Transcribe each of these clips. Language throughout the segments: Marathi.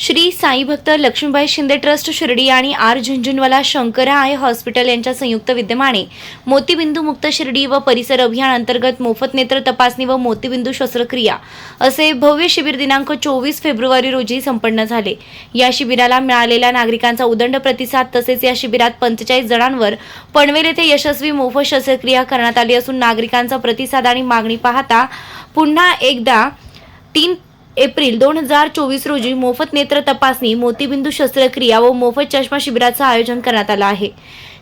श्री साई भक्त लक्ष्मीबाई शिंदे ट्रस्ट शिर्डी आणि R Jhunjhunwala Shankara eye hospital यांच्या संयुक्त विद्यमाने मोतीबिंदू मुक्त शिर्डी व परिसर अभियान अंतर्गत मोफत नेत्र तपासणी व मोतीबिंदू शस्त्रक्रिया असे भव्य शिबिर दिनांक चोवीस फेब्रुवारी रोजी संपन्न झाले. या शिबिराला मिळालेल्या नागरिकांचा उदंड प्रतिसाद तसेच या शिबिरात पंचेचाळीस जणांवर पनवेल येथे यशस्वी मोफत शस्त्रक्रिया करण्यात आली असून नागरिकांचा प्रतिसाद आणि मागणी पाहता पुन्हा एकदा तीन एप्रिल दोन हजार चोवीस रोजी मोफत नेत्र तपासणी मोतीबिंदू शस्त्रक्रिया व मोफत चष्मा शिबिराचं आयोजन करण्यात आलं आहे.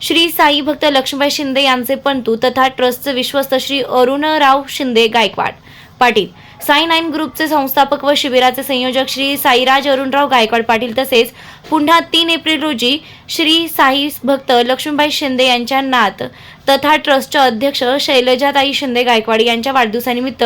श्री साई भक्त लक्ष्मीबाई शिंदे यांचे पंतू तथा ट्रस्टचे विश्वस्त श्री अरुणराव शिंदे गायकवाड. पाटील साई नाईन ग्रुपचे संस्थापक व शिबिराचे संयोजक श्री साईराज अरुणराव गायकवाड पाटील तसेच पुन्हा तीन एप्रिल रोजी श्री साई भक्त लक्ष्मीबाई शिंदे यांच्या नात तथा ट्रस्टच्या अध्यक्ष शैलजाताई शिंदे गायकवाड यांच्या वाढदिवसानिमित्त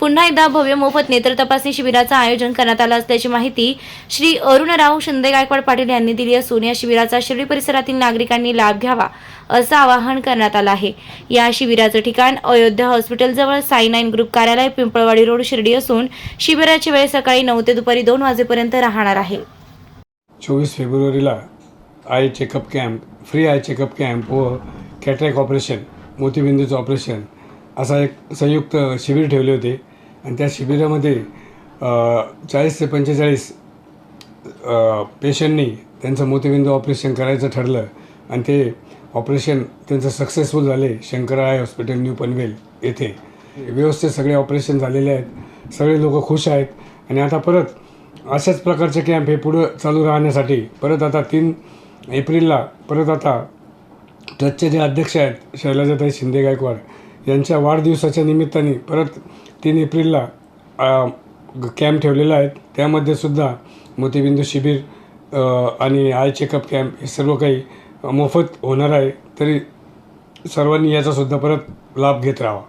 पुन्हा एकदा भव्य मोफत नेत्र तपासणी शिबिराचं आयोजन करण्यात आलं असल्याची माहिती श्री अरुणराव शिंदे गायकवाड पाटील यांनी दिली असून या शिबिराचा शिर्डी परिसरातील नागरिकांनी लाभ घ्यावा असं आवाहन करण्यात आलं आहे. या शिबिराचं ठिकाण अयोध्या हॉस्पिटलजवळ साई नाईन ग्रुप कार्यालय पिंपळवाडी रोड शिर्डी असून शिबिराची वेळ सकाळी नऊ ते दुपारी दोन वाजेपर्यंत राहणार आहे. चोवीस फेब्रुवारीला eye checkup camp free eye checkup camp व कॅटरॅक ऑपरेशन मोतीबिंदूचं ऑपरेशन असा एक संयुक्त शिबिर ठेवले होते. आणि त्या शिबिरामध्ये चाळीस ते पंचेचाळीस पेशंटनी त्यांचं मोतीबिंदू ऑपरेशन करायचं ठरलं. आणि ते ऑपरेशन त्यांचं सक्सेसफुल झाले शंकराय आय हॉस्पिटल न्यू पनवेल येथे. व्यवस्थित सगळे ऑपरेशन झालेले आहेत. सगळे लोक खुश आहेत. आणि आता परत अशाच प्रकारचे कॅम्प हे पुढं चालू राहण्यासाठी परत आता तीन एप्रिलला परत आता ट्रस्टचे जे अध्यक्ष आहेत शैलजाताई शिंदे गायकवाड यांच्या वाढदिवसाच्या निमित्ताने परत तीन एप्रिलला कॅम्प ठेवलेला आहे. त्यामध्ये सुद्धा मोतीबिंदू शिबिर आणि आय चेकअप कॅम्प हे सर्व काही मोफत होणार आहे. तरी सर्वांनी याचासुद्धा परत लाभ घेत राहावा.